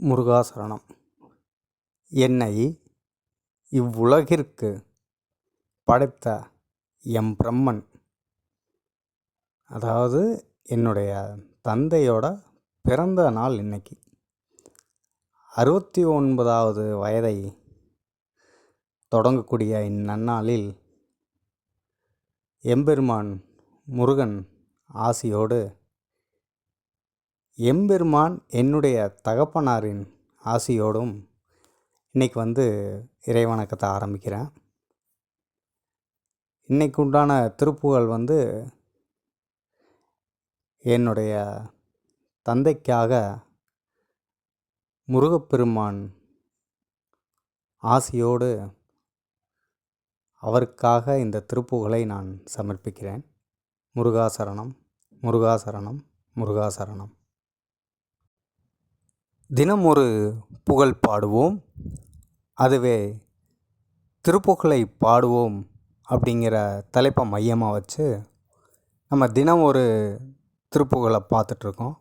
முருகாசரணம். என்னை இவ்வுலகிற்கு படைத்த எம் பிரம்மன். அதாவது என்னுடைய தந்தையோட பிறந்த நாள் இன்னைக்கு. அறுபத்தி ஒன்பதாவது வயதை தொடங்கக்கூடிய இந்நன்னாளில் எம்பெருமான் முருகன் ஆசியோடு எம்பெருமான் என்னுடைய தகப்பனாரின் ஆசியோடும் இன்னைக்கு வந்து இறைவணக்கத்தை ஆரம்பிக்கிறேன். இன்றைக்கு உண்டான திருப்புகள் வந்து என்னுடைய தந்தைக்காக முருகப்பெருமான் ஆசியோடு அவருக்காக இந்த திருப்புகளை நான் சமர்ப்பிக்கிறேன். முருகாசரணம் முருகாசரணம் முருகாசரணம். தினம் ஒரு புகழ் பாடுவோம். அதுவே திருப்புகழை பாடுவோம் அப்படிங்கிற தலைப்பை மையமாக வச்சு நம்ம தினம் ஒரு திருப்புகழை பார்த்துட்ருக்கோம்.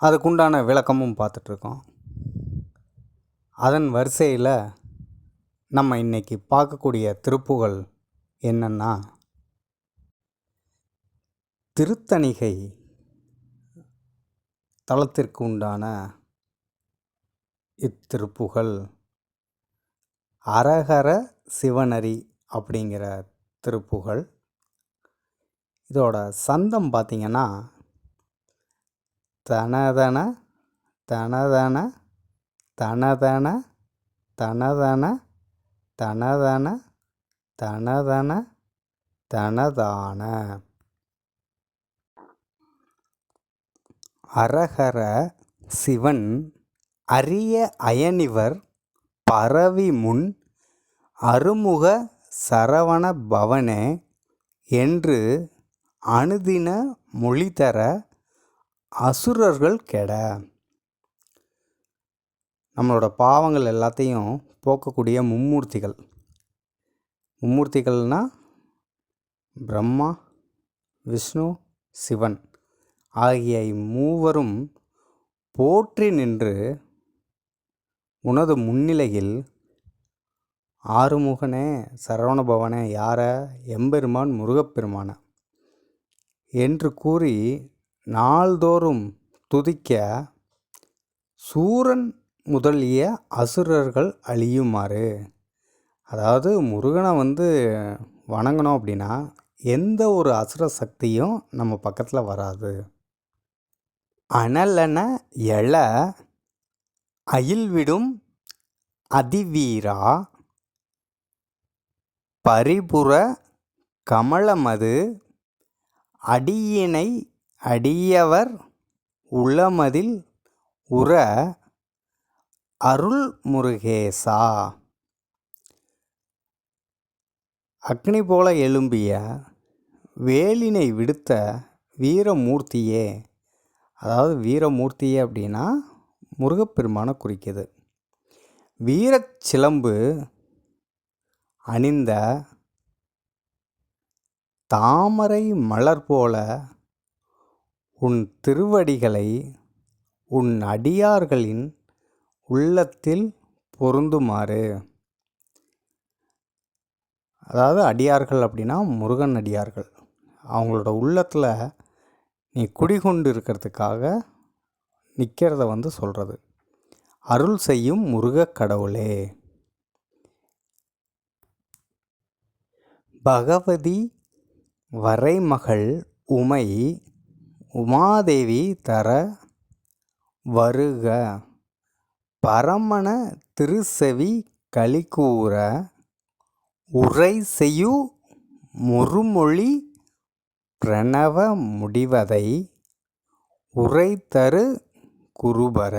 அதுக்குண்டான விளக்கமும் பார்த்துட்ருக்கோம். அதன் வரிசையில் நம்ம இன்னைக்கு பார்க்கக்கூடிய திருப்புகழ் என்னென்னா திருத்தணிகை தலத்திற்கு உண்டான இத்திருப்புகழ் அரகர சிவனரி அப்படிங்கிற திருப்புகழ் இதோட சந்தம் பார்த்திங்கன்னா தனதன தனதன தனதன தனதன தனதன தனதன தனதான. அரகர சிவன் அரிய அயனிவர் பரவி முன் அருமுக சரவண பவனே என்று அனுதின மொழிதர அசுரர்கள் கெட. நம்மளோட பாவங்கள் எல்லாத்தையும் போக்கக்கூடிய மும்மூர்த்திகள். மும்மூர்த்திகள்னால் பிரம்மா விஷ்ணு சிவன். ஆகிய இம்மூவரும் போற்றி நின்று உனது முன்னிலையில் ஆறுமுகனே சரவணபவனே யார? எம்பெருமான் முருகப்பெருமான என்று கூறி நாள்தோறும் துதிக்க சூரன் முதலிய அசுரர்கள் அழியுமாறு. அதாவது முருகனை வந்து வணங்கணும் அப்படின்னா எந்த ஒரு அசுர சக்தியும் நம்ம பக்கத்தில் வராது. அனலன எழ அயில்விடும் அதிவீரா பரிபுற கமலமது அடியினை அடியவர் உளமதில் உற அருள் முருகேசா அக்னி போல எழும்பிய வேலினை விடுத்த வீரமூர்த்தியே அதாவது வீரமூர்த்தி அப்படின்னா முருகப்பெருமானை குறிக்குது. வீரச் சிலம்பு அணிந்த தாமரை மலர் போல உன் திருவடிகளை உன் அடியார்களின் உள்ளத்தில் பொருந்துமாறு. அதாவது அடியார்கள் அப்படின்னா முருகன் அடியார்கள். அவங்களோட உள்ளத்தில் நீ குடிகொண்டு இருக்கிறதுக்காக நிற்கிறத வந்து சொல்கிறது அருள் செய்யும் முருகக் கடவுளே. பகவதி வரைமகள் உமை உமாதேவி தர வருக. பரமண திருச்செவி கலிக்கூற உரை செய்யு முறுமொழி பிரணவ முடிவதை உரைத்தரு குருபர.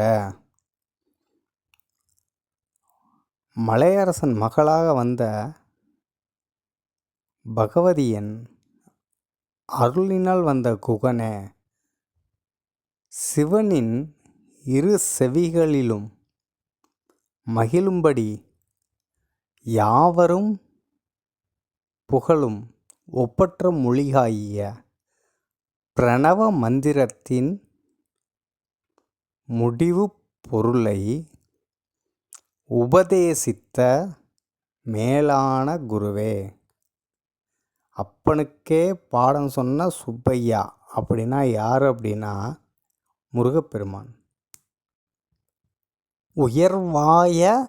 மலையரசன் மகளாக வந்த பகவதியன் அருளினால் வந்த குகனே சிவனின் இரு செவிகளிலும் மகிழும்படி யாவரும் புகழும். ஒப்பற்ற மொழியாகிய பிரணவ மந்திரத்தின் முடிவு பொருளை உபதேசித்த மேலான குருவே அப்பனுக்கே பாடம் சொன்ன சுப்பையா அப்படின்னா யார் அப்படின்னா முருகப்பெருமான். உயர்வாய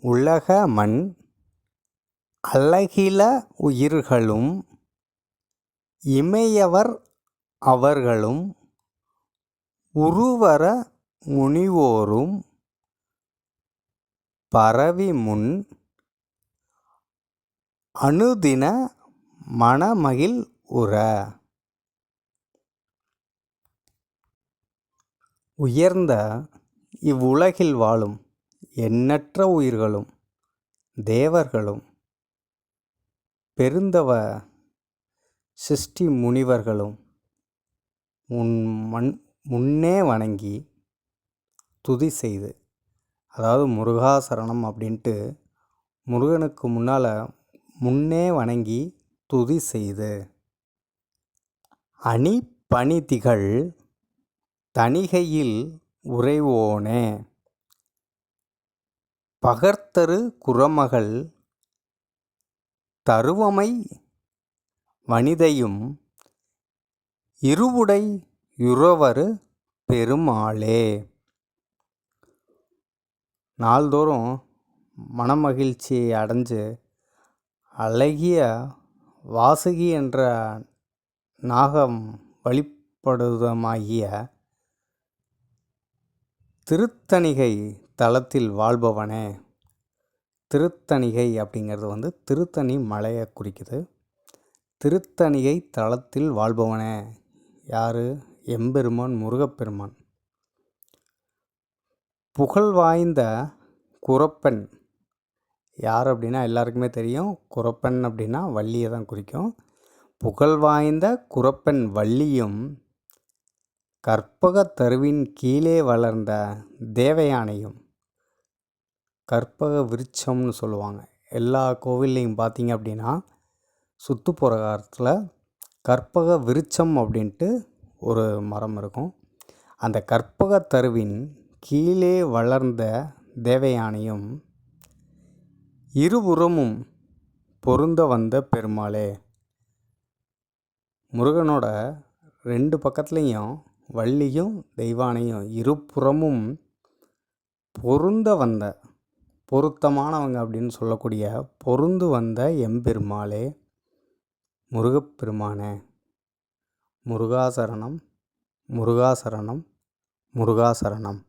உலக மண் அழகில உயிர்களும் இமையவர் அவர்களும் உருவர முனிவோரும் பரவிமுன் அனுதின மனமகிழ் உற. உயர்ந்த இவ்வுலகில் வாழும் எண்ணற்ற உயிர்களும் தேவர்களும் பெருந்தவ சிருஷ்டி முனிவர்களும் முன் மண் முன்னே வணங்கி துதி செய்து அதாவது முருகாசரணம் அப்படின்ட்டு முருகனுக்கு முன்னால் முன்னே வணங்கி துதி செய்து அணி பணிதிகள் தணிகையில் உறைவோனே. பகர்த்தரு குரமகள் தருவமை வனிதையும் இருவுடை யுறவரு பெருமாளே. நாள்தோறும் மனமகிழ்ச்சியை அடைஞ்சு அழகிய வாசுகி என்ற நாகம் வழிபடுதமாகிய திருத்தணிகை தலத்தில் வாழ்பவனே. திருத்தணிகை அப்படிங்கிறது வந்து திருத்தணி மலையை குறிக்குது. திருத்தணிகை தலத்தில் வாழ்பவனே. யார்? எம்பெருமான் முருகப்பெருமான். புகழ் வாய்ந்த குரப்பன் யார் அப்படின்னா எல்லாருக்குமே தெரியும். குரப்பன் அப்படின்னா வள்ளியை தான் குறிக்கும். புகழ் வாய்ந்த குரப்பன் வள்ளியும் கற்பக தருவின் கீழே வளர்ந்த தேவயானையும் கற்பக விருட்சம்னு சொல்லுவாங்க. எல்லா கோவில்லையும் பார்த்தீங்க அப்படின்னா சுற்றுப்புறகாரத்தில் கற்பக விருட்சம் அப்படின்ட்டு ஒரு மரம் இருக்கும். அந்த கற்பக தருவின் கீழே வளர்ந்த தேவயானையும் இருபுறமும் பொருந்த வந்த பெருமாளே. முருகனோட ரெண்டு பக்கத்துலேயும் வள்ளியும் தெய்வானையும் இருபுறமும் பொருந்த வந்த பொருத்தமானவங்க அப்படின்னு சொல்லக்கூடிய பொருந்து வந்த எம்பெருமாளே. முருகப்பெருமானே. முருகாசரணம் முருகாசரணம் முருகாசரணம்.